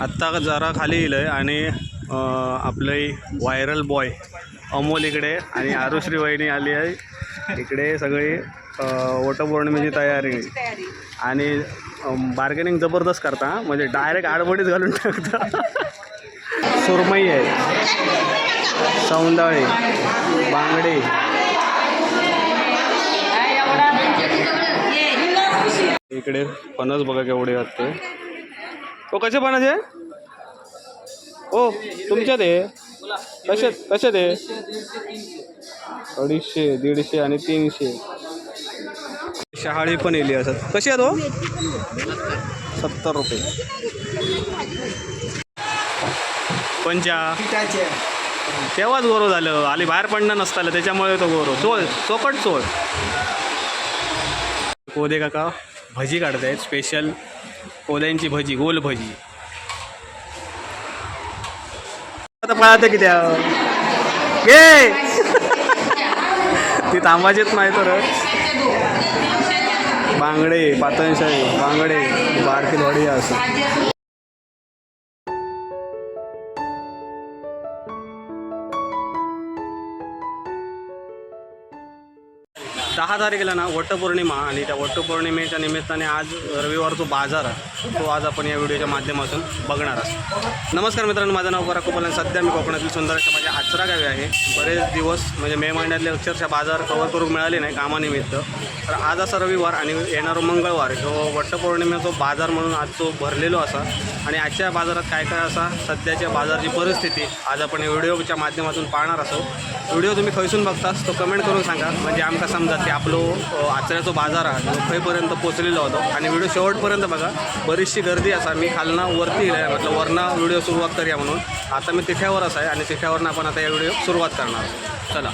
आत्ता जरा खाली येईल आहे आणि अं, आपले व्हायरल बॉय अमोल इकडे आणि आरुश्री वहिनी आली आहे. इकडे सगळी वटपौर्णिमेची तयारी. आणि बार्गेनिंग जबरदस्त करता म्हणजे डायरेक्ट आडबडीच घालून टाकता. सुरमई आहे. सौंदाळे. बांगडे. इकडे फणस बघा केवढे असते हो कसे बनायचे ओ तुमच्यात आहे कशात कशात आहे अडीचशे दीडशे आणि तीनशे. शहाळी पण येली असत कशी आहे तो हो? सत्तर रुपये. पंचा तेव्हाच गोरो झालं. आली बाहेर पडणं नसतालं त्याच्यामुळे तो गोरो. चोळ चोकट चोळ. हो कोदे काका. भजी काढतायत स्पेशल कोल्यांची भजी गोल भजी. आता पळाते किती गे ती थांबायचीच नाही तर. बांगडे पातळशाही बांगडे बारकी वाडी असं. दहा तारखेला ना वटपौर्णिमा आणि त्या वटपौर्णिमेच्या निमित्ताने आज रविवारचा बाजार आहे तो आज आपण या व्हिडिओच्या माध्यमातून बघणार आहोत. नमस्कार मित्रांनो माझं नाव पराग कुपल आणि सध्या मी कोकणातील सुंदर अशा माझ्या आचरा गावी आहे. बरेच दिवस म्हणजे मे महिन्यातले अक्षरशः बाजार कवर करून मिळाले नाही कामानिमित्त. तर आज असा रविवार आणि येणारा मंगळवार जो वटपौर्णिमेचा बाजार म्हणून आज तो भरलेलो असा आणि आजच्या बाजारात काय काय असा सध्याच्या बाजाराची परिस्थिती आज आपण या व्हिडिओच्या माध्यमातून पाहणार असो. व्हिडिओ तुम्ही खैसून बघतास तो कमेंट करून सांगा. म्हणजे आमका समजा की आपलो आचऱ्याचो बाजार तो खंयपर्यंत पोचलेलो होतो. आणि व्हिडिओ शेवटपर्यंत बघा बरीचशी गर्दी असा मी खालना वरती येईल म्हटलं वरना व्हिडिओ सुरुवात करूया म्हणून. आता मी तिठ्यावरच आहे आणि तिठ्यावरनं आपण आता या व्हिडिओ सुरुवात करणार आहोत. चला.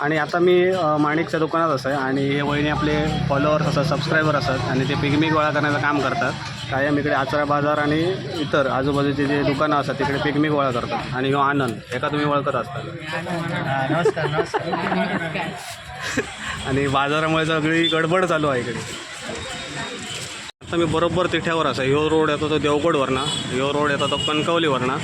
आणि आता मी माणिकच्या दुकानात असं आहे आणि हे वहिनी आपले फॉलोअर्स असतात सबस्क्रायबर असतात आणि ते पिकनिक गोळा करण्याचं काम करतात. कायम इकडे आचरा बाजार आणि इतर आजूबाजूचे जे दुकानं असतात तिकडे पिकनिक गोळा करतात. आणि ह्यो आनंद एका तुम्ही ओळखत असतात नमस्कार नमस्कार. आणि बाजारामुळे सगळी गडबड चालू आहे इकडे. आता मी बरोबर तिठ्यावर असा ह्यो रोड येतो तो देवगडवरनं ह्यो रोड येतो तो कणकवलीवरनं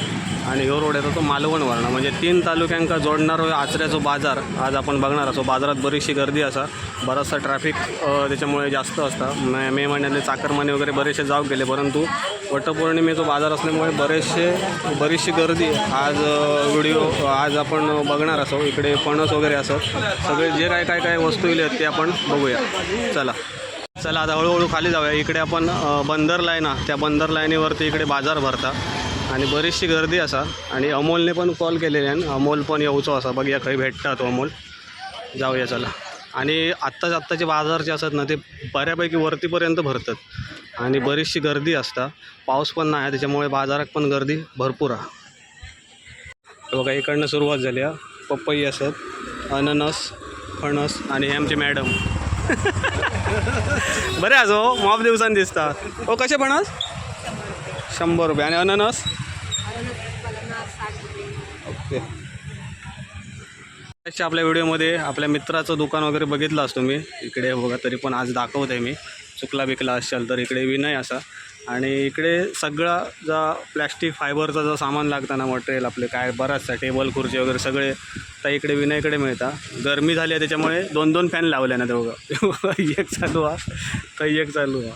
आणि ह्यो रोड येतो तो मालवणवरनं. म्हणजे तीन तालुक्यांका जोडणारो आचऱ्याचो बाजार आज आपण बघणार असो. बाजारात बरीचशी गर्दी असा. बराचसा ट्रॅफिक त्याच्यामुळे जास्त असता. मे मे महिन्यातले चाकरमाने वगैरे बरेचसे जाऊ गेले परंतु वटपौर्णिमेचा बाजार असल्यामुळे बरेचसे बरीचशी गर्दी. आज व्हिडिओ आज आपण बघणार असो. इकडे फणस वगैरे असं. सगळे जे काय काय काय वस्तू येले आहेत ते आपण बघूया. चला. चला आता हळूहळू खाली जाऊया. इकडे आपण बंदर लाईन आहे त्या बंदर लाईनीवरती इकडे बाजार भरता. आणि बरीचशी गर्दी असा. आणि अमोलने पण कॉल केलेले आहे अमोल पण येऊचो असा. बघूया खंय भेटता तो अमोल. जाऊया चला. आणि आत्ताच आत्ताचे बाजार जे असतात ना ते बऱ्यापैकी वरतीपर्यंत भरतात. आणि बरीचशी गर्दी असता. पाऊस पण नाही आहे. त्याच्यामुळे बाजारात पण गर्दी भरपूर आहे. बघा इकडनं सुरुवात झाली आहे पपई असत अननस फणस आणि हे आमचे मॅडम. बरे आजो हो दिवसान दिसता ओ हो कसे फणस शंभर रुपये. आणि अननस? ओके. आपल्या व्हिडिओमध्ये आपल्या मित्राचं दुकान वगैरे बघितलं असतो मी इकडे बघा तरी पण आज दाखवत आहे मी. चुकला बिकला असेल तर इकडे विनय असा. आणि इकडे सगळा जा प्लॅस्टिक फायबरचा जो सामान लागतं ना मटेरियल आपले काय बराचसा टेबल खुर्ची वगैरे सगळे तर इकडे विनयकडे मिळतात गरमी झाली आहे त्याच्यामुळे दोन दोन फॅन लावले ना ते बघा एक चालू हा काही एक चालू हा.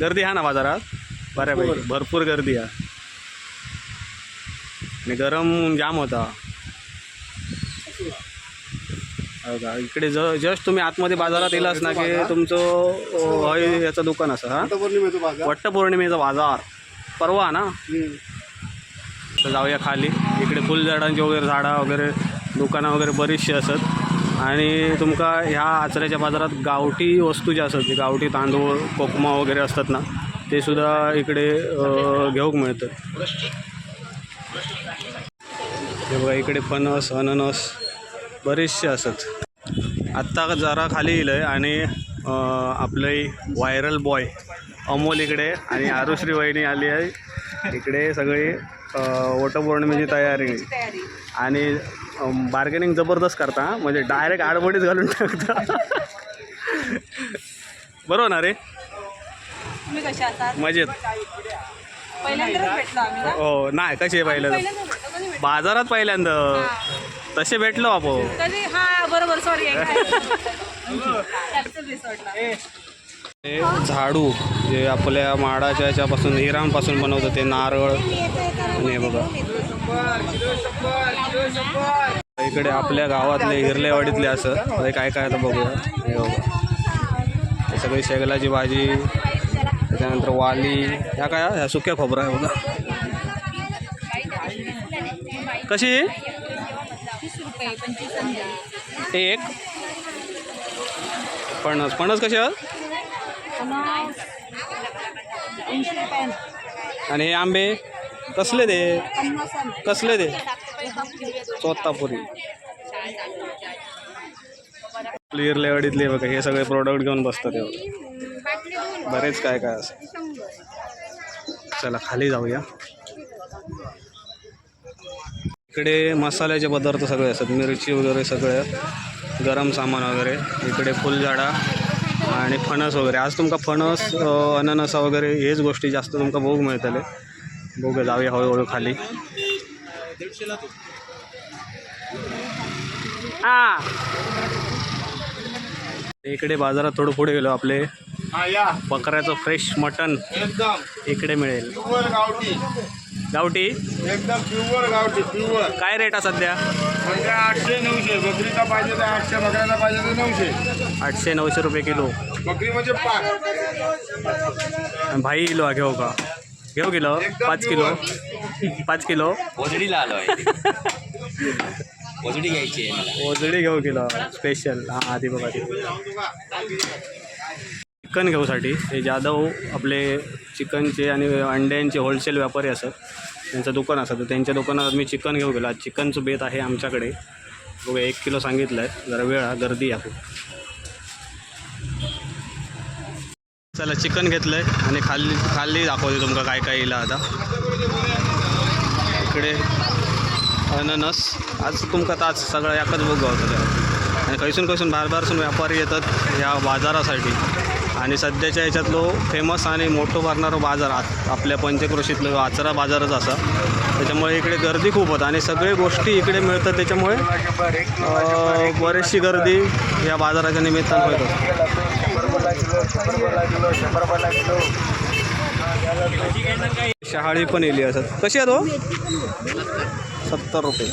गर्दी हा ना बाजारात? बऱ्यापैकी भरपूर. गर्दी आहे आणि गरम जाम होता. हो का? इकडे ज जस्ट तुम्ही आतमध्ये बाजारात येलास ना की तुमचं हय याचं दुकान असं हां? पौर्णिमेचा बाजार. वट्टपौर्णिमेचा बाजार. परवा ना? तर जाऊया खाली. इकडे फुलझाडांची वगैरे झाडं वगैरे दुकानं वगैरे बरीचशी असत. आणि तुमका ह्या आचऱ्याच्या बाजारात गावठी वस्तू ज्या असतात गावठी तांदूळ कोकमा वगैरे असतात ना ते सुद्धा इकडे घेऊक मिळतं. हे बघा इकडे फणस अननस बरेचसे असत. आत्ता जरा खाली येईल आहे आणि आपले व्हायरल बॉय अमोल इकडे आणि आरुश्री वहिनी आली आहे. इकडे सगळी वटपौर्णिमेची तयारी. आणि बार्गेनिंग जबरदस्त करता. म्हणजे डायरेक्ट आडबडीच घालून टाकता. बरोबर ना रे? मजेत. हो नाही कसे पाहिलं पहिल्यांदा बाजारात पहिल्यांदा. तसे भेटलो आपण कधी हा बरोबर सॉरी झाडू जे आपल्या माडाच्या याच्यापासून हिरांपासून बनवतं ते नारळ. आणि बघा. इकडे आपल्या गावातले हिरलेवाडीतले असं. काय काय आता बघूया. हे बघा. हे सगळी शेगलाची भाजी त्याच्यानंतर वाली. ह्या काय? ह्या सुक्या खोबरा आहे बघा. कशी? रुपये पंचवीस एक. फणस फणस कसे आहात? ऐंशी आणि हे आंबे? कसले ते? कसले ते? चोत्तापुरी क्लिअर लेवडीतले बघा हे सगळे प्रोडक्ट घेऊन बसतात हे बघा. बरेच काय काय असं. चला खाली जाऊया. इकडे मसाल्याचे पदार्थ सगळे असतात. मिरची वगैरे सगळं गरम सामान वगैरे इकडे फुलझाडा आणि फणस वगैरे. आज तुमका फणस अननसा वगैरे हेच गोष्टी जास्त तुमका भोग मिळतले. बघूया जाऊया हळूहळू खाली. हा. इकडे बाजारात थोडं पुढे गेलो आपले. हा या. बकऱ्याचं फ्रेश मटन एकदम. इकडे मिळेल. गावठी? एकदम प्युअर गावठी प्युअर काय रेट आहे सध्या? म्हणजे आठशे नऊशे. बकरीचा पाहिजे तर आठशे बकऱ्याचा पाहिजे तर नऊशे. आठशे नऊशे रुपये किलो. बकरी म्हणजे पाच. आणि भाई किलो घेऊ का? घेऊ किलो? पाच किलो. पाच किलो? ओजडीला आलो ओजडी घ्यायची आहे मला. ओजडी घेऊ किलो. स्पेशल हां आधी बघा चिकन घेऊसाठी. हे जाधव आपले चिकनचे आणि अंड्यांचे होलसेल व्यापारी असतात. त्यांचं दुकान असतं. तर त्यांच्या दुकानात मी चिकन घेऊ गेलो. आज चिकनचं बेत आहे आमच्याकडे. बघा एक किलो सांगितलं आहे जरा वेळा गर्दी आहे चला चिकन घेतलं आहे आणि खाल्ली खाल्ली दाखवते तुमका काय काय येईल आता. इकडे अननस. आज तुमका आज सगळं याकच बघ गावतं आणि खैसून खैसून बाहेर बाहेरसून व्यापारी येतात या बाजारासाठी. आणि सध्याच्या ह्याच्यातलो फेमस आणि मोठं भरणारा बाजार आत आपल्या पंचक्रोशीतलं आचरा बाजारच असा. त्याच्यामुळे इकडे गर्दी खूप होतं आणि सगळे गोष्टी इकडे मिळतात त्याच्यामुळे बरीचशी गर्दी या बाजाराच्या निमित्तानं होत असते शहाळी पण येली असत कशी आहे तो हो? सत्तर रुपये.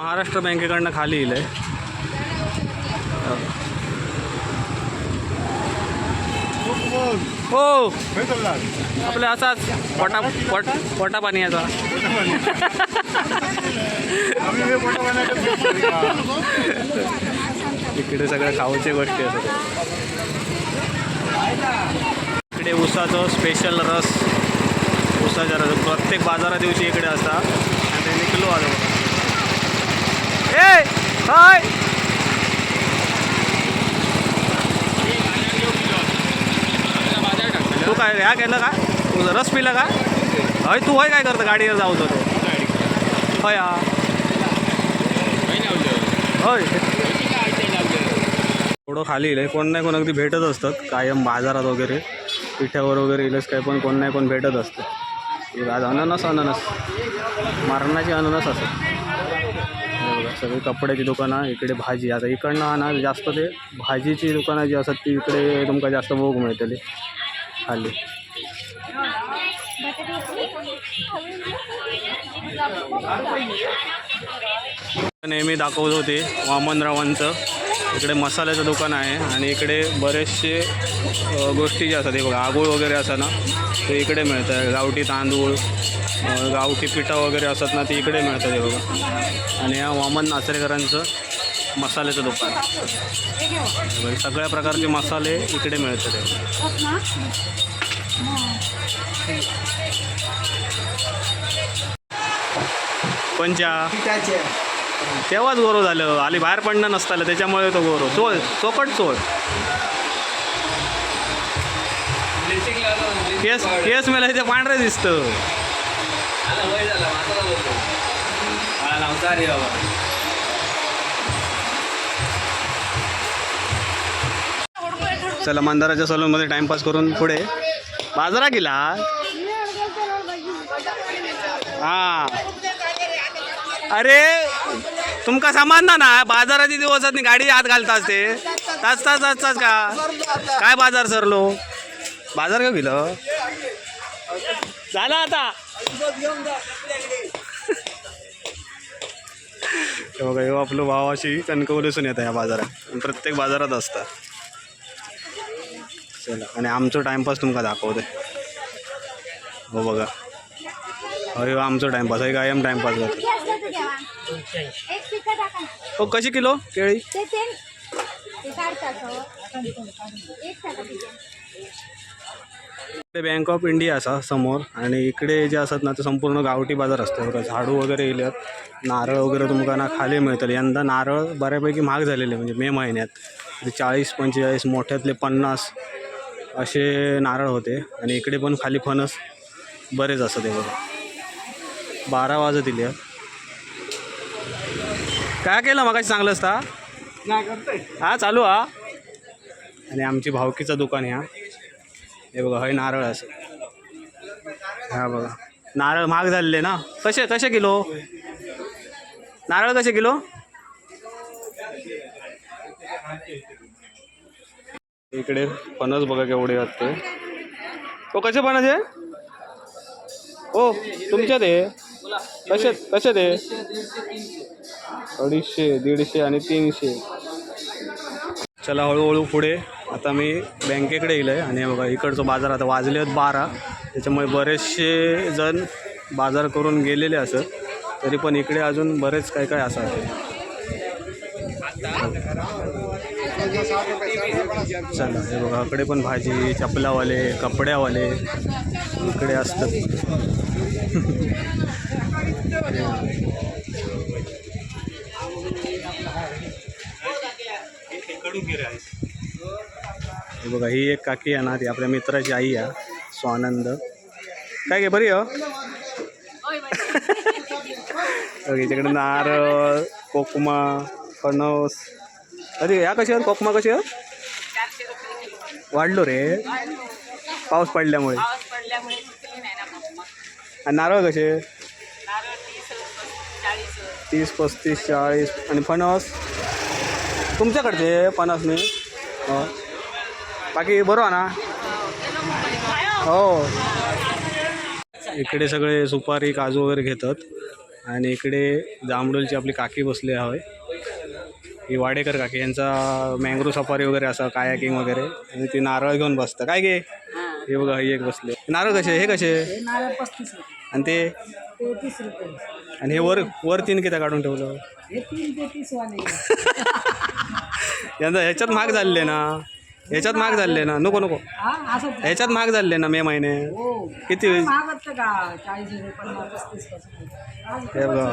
महाराष्ट्र बँकेकडनं खाली येईल आहे हो. आपलं असाच पोटा पोट पोटा पाणी याचा इकडे सगळ्या खाऊच्या गोष्टी असतात. इकडे ऊसाचं स्पेशल रस. ऊसाचा रस. प्रत्येक बाजारा दिवशी इकडे असतात. आणि ते निघलो आलो. ए हाय तू काय ह्या केलं का? तुझं रस पिलं का? हय तू होय काय करतं? गाडीवर जाऊ तो होय हय होय. थोडं खाली येईल कोण नाही कोण अगदी भेटत असतात कायम बाजारात वगैरे पिठ्यावर वगैरे इलंच काय पण कोण नाही कोण भेटत असतं. आज अननस अननस. मारणाची अननस असत सगळी कपड्याची दुकानं इकडे भाजी. आता इकडनं आणा जास्त ते भाजीची दुकानं जी असतात ती इकडे तुमका जास्त भोग मिळतली. खाली. नेहमी दाखवत होते वामनरावांचं इकडे मसाल्याचं दुकान आहे आणि इकडे बरेचसे गोष्टी ज्या असतात हे बघा आगोळ वगैरे असतात ना ते इकडे मिळतं. गावठी तांदूळ गावठी पिठं वगैरे असतात ना ते इकडे मिळतात हे बघा. आणि या वामन नाचरेकरांचं मसाल्याचं दुकान. बघा, सगळ्या प्रकारचे मसाले इकडे मिळतात. पंचा तेव्हाच गोरो झालं. आली बाहेर पडणं नसतालं. त्याच्यामुळे तो गोरो. चोळ. चोकट चोळ. केस केस मेला इथे पांढरे दिसतं. चला मंदाराच्या सलूनमध्ये टाइमपास करून पुढे. बाजारा गेला. हा. अरे तुमका सामान ना बाजाराची दिवसात गाडी आत घालताच ते तास तास तास तास का? काय बाजार सरलो? बाजार का गेलं? झाला आता. बघा हे आपलं भाव अशी कणकवलीसून येतं या बाजारात. प्रत्येक बाजारात असतात चला आणि आमचं टाईमपास तुमका दाखवते. हो बघा. अरे आमचं टाईमपास आहे कायम टाईमपास करतो हो कशी किलो केळी? इकडे बँक ऑफ इंडिया असा समोर आणि इकडे जे असतात ना ते संपूर्ण गावठी बाजार असतो बघा झाडू वगैरे येले नारळ वगैरे तुमका ना खाली मिळतले. यंदा नारळ बऱ्यापैकी महाग झालेले म्हणजे मे महिन्यात. चाळीस पंचेचाळीस मोठ्यातले पन्नास असे नारळ होते आणि इकडे पण खाली फणस बरेच असतात ते बघा. बारा वाजत दिले काय केलं मगाशी चांगलं असता? हा चालू हा. आणि आमची भावकीचं दुकान आहे हा. हे बघा हे नारळ असं. हा बघा. नारळ महाग झालेले ना. कसे कसे किलो? नारळ कसे किलो? इकडे फणस बघा केवढे वाटते हो कसे फणस आहे हो तुमच्यात आहे कसे कसे ते अडीचशे दीडशे आणि तीनशे. चला हळूहळू पुढे. आता मी बँकेकडे येईल आहे आणि बघा इकडचं बाजार आता वाजले आहेत बारा. त्याच्यामुळे बरेचसे जण बाजार करून गेलेले असत तरी पण इकडे अजून बरेच काय काय असं आहे. चला हे बघा इकडे पण भाजी चपलावाले कपड्यावाले इकडे असतात हे बघा ही एक काकी आहे ना ती आपल्या मित्राची आई आहे स्वानंद. काय घे बरी हो? बघ, नारळ कोकमा फणस. अरे या कशावर कोकमा कशावर वाढलो रे. पाऊस पडल्यामुळे. आणि नारळ कसे? तीस पस्तीस चाळीस. आणि फणस? तुमच्याकडचे फणस नाही हो. बाकी बरोबर ना? हो. इकडे सगळे सुपारी काजू वगैरे घेतात. आणि इकडे जांभूळची आपली काकी बसली आहे. ही वाडेकर काकी यांचा मँग्रो सफारी वगैरे असं कायाकिंग वगैरे. आणि ती नारळ घेऊन बसतं. काय घे हे. बघा ही एक बसले. नारळ कसे? हे कसे? आणि ते? आणि हे वर वर तीन किती काढून ठेवलं? यंदा ह्याच्यात महाग झालेले ना. ह्याच्यात महाग झाले ना नको नको. ह्याच्यात महाग झाले ना मे महिने. किती महाग हे बघा.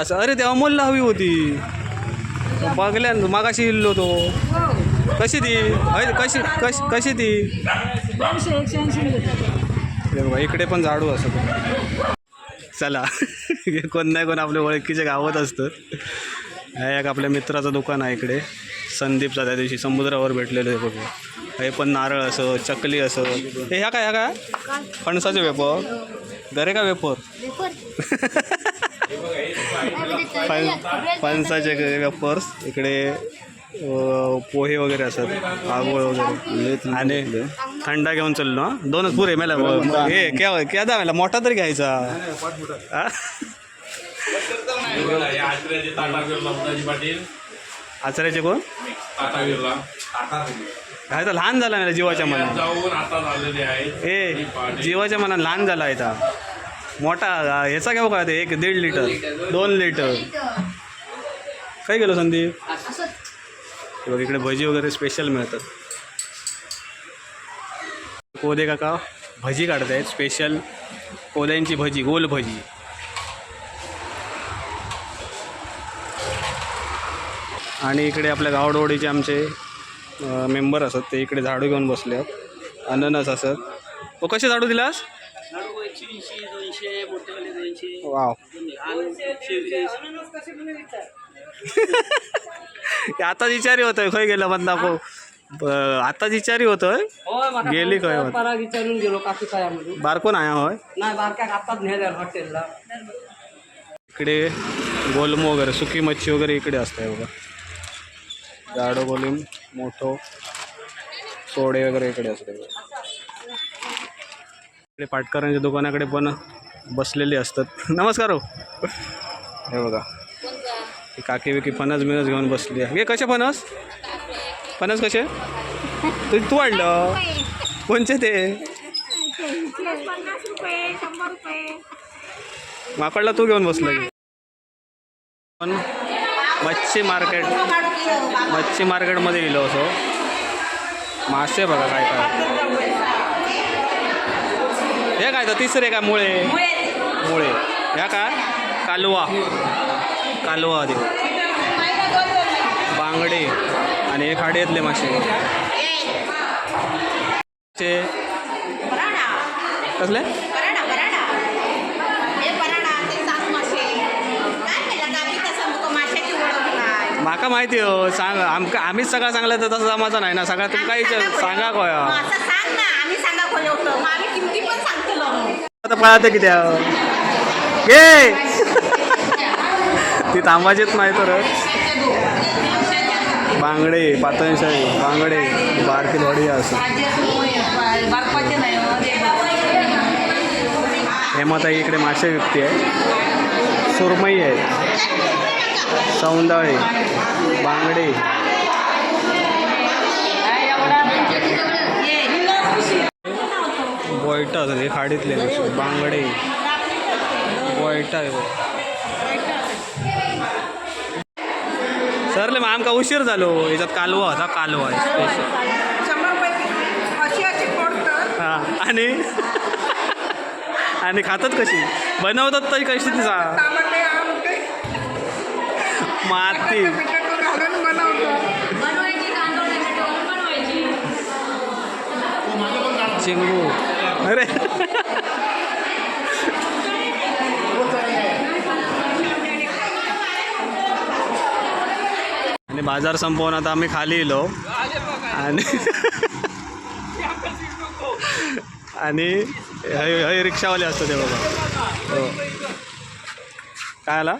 असं अरे ते अमोलला हवी होती. बघल्या मागाशी इल्लो तो. कशी ती? कशी कशी कशी ती? हे बघा इकडे पण झाडू असं. चला. हे कोण नाही कोण आपल्या ओळखीच्या गावात असतं. हे एक आपल्या मित्राचं दुकान आहे इकडे. संदीपचा त्या दिवशी समुद्रावर भेटलेलं आहे बघू हे पण नारळ असं चकली असं. हे ह्या काय ह्या काय? फणसाचे वेपर गरे का वेपर फण फणसाचे वेपर्स इकडे पोहे वगैरे असतात. आगोळ वगैरे. आणि थंडा घेऊन चाललो हा? दोनच पुरे मेला. हे क्या क्या दा मेला मोठा तरी घ्यायचा. हा? आचार्याचे कोण काय तर लहान झाला मेला जीवाच्या मनात. जाऊन आता झालेले आहे. ए जीवाच्या मनात लहान झाला आहे मोठा ह्याचा घेऊ का ते? एक दीड लिटर. दोन लिटर. काय गेलो संदीप? हे बघ इकडे भजी वगैरे स्पेशल मिळतात. कोदे काका भजी काढतायत. स्पेशल कोद्यांची भजी गोल भजी. आणि इकडे आपल्या गावडोडीचे आमचे मेंबर असत ते इकडे झाडू घेऊन बसले आहेत. अननस असत. तो कसे झाडू दिलास? वाव. आता विचारी होतोय खय गेलं बंदा को? ब- आताच विचारी होतोय? गेली? पराग विचारून गेलो काकी काय म्हणून. बारको नाही होय? नाही आताच हॉटेलला. इकडे गोलमो वगैरे सुकी मच्छी वगैरे इकडे असते बघा. जाडो गोलीम मोठो सोडे वगैरे इकडे असते इकडे पाटकरांच्या दुकानाकडे पण बसलेले असतात. नमस्कार हो. हे बघा. ही काकी विकी फणस बिनस घेऊन बसली आहे. हे कसे फणस फणस कसे? तू तू वाढलं कोणचे ते? माकडला तू घेऊन बसला पण मच्छी मार्केट. मच्छी मार्केटमध्ये गेलो असो मासे बघा काय काय. हे काय तर तिसरे काय मुळे? मुळे. ह्या काय? कालवा. कालवा आधी. बांगडे आणि हे खाडीतले मासे. कसले? माका माहिती हो सांग आमका आम्हीच सगळं सांगलं तर तसं जमाचं नाही ना. सगळं तुम्ही काही सांगा कोया सांगतो आता पळाते किती गे ती थांबायचीच नाही तर. बांगडे पातळशाही बांगडे बारकी धोडी असं. हेमाताई इकडे मासे विकते आहे. सुरमई आहे. सौंदळे बांगडे. बोयटा हे खाडीतले बांगडे. बोयटा आहे सरले मग आमका उशीर झालो. याच्यात कालवा होता कालवा आहे स्पेशल हां आणि? आणि खातात कशी? बनवतात तरी कशी तिचा माती. चिंगू. अरे. आणि बाजार संपवून आता आम्ही खाली येलो. आणि आणि हय रिक्षावाले असतो ते बघा. हो. काय आला?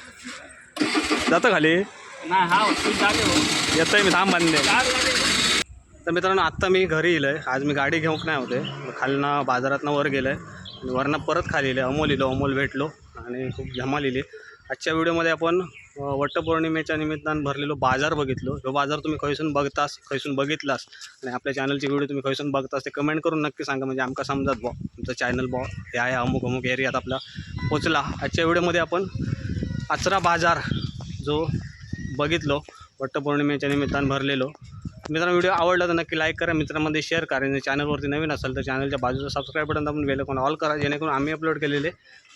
जातं खाली? नाही हा हो. येतोय मी थांब बांधले तर मित्रांनो आत्ता मी घरी येलो आहे आज मी गाडी घेऊन नाही होते. खालनं बाजारातनं वर गेलो. आहे आणि वरनं परत खाली येलो अमोल इलो अमोल भेटलो. आणि खूप धमाल लिहिली आजच्या व्हिडिओमध्ये आपण वटपौर्णिमेच्या निमित्तानं भरलेलो बाजार बघितलो. ह्यो बाजार तुम्ही खैसून बघतास खैसून बघितलास. आणि आपल्या चॅनलची व्हिडिओ तुम्ही खैसून बघतास ते कमेंट करून नक्की सांगा. म्हणजे आमका समजत बॉ तुमचं चॅनल बॉ हे आहे अमुक अमुक एरियात आपला पोचला. आजच्या व्हिडिओमध्ये आपण आचरा बाजार जो बघितलो वटपौर्णिमेच्या निमित्तानं भरलेलो. मित्रांनो व्हिडिओ आवडला तर नक्की लाईक करा. मित्रांमध्ये शेअर करा. आणि चॅनलवरती नवीन असेल तर चॅनलच्या बाजूचा सबस्क्राईब बटन दाबून बेल कोण ऑल करा. जेणेकरून आम्ही अपलोड केलेले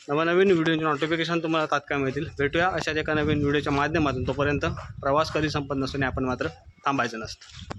नवनवीन व्हिडिओचे नोटिफिकेशन तुम्हाला तात्काळ मिळतील. भेटूया अशाच एका नवीन व्हिडिओच्या माध्यमातून. तोपर्यंत प्रवास कधी संपत नसून आपण मात्र थांबायचं नसतं.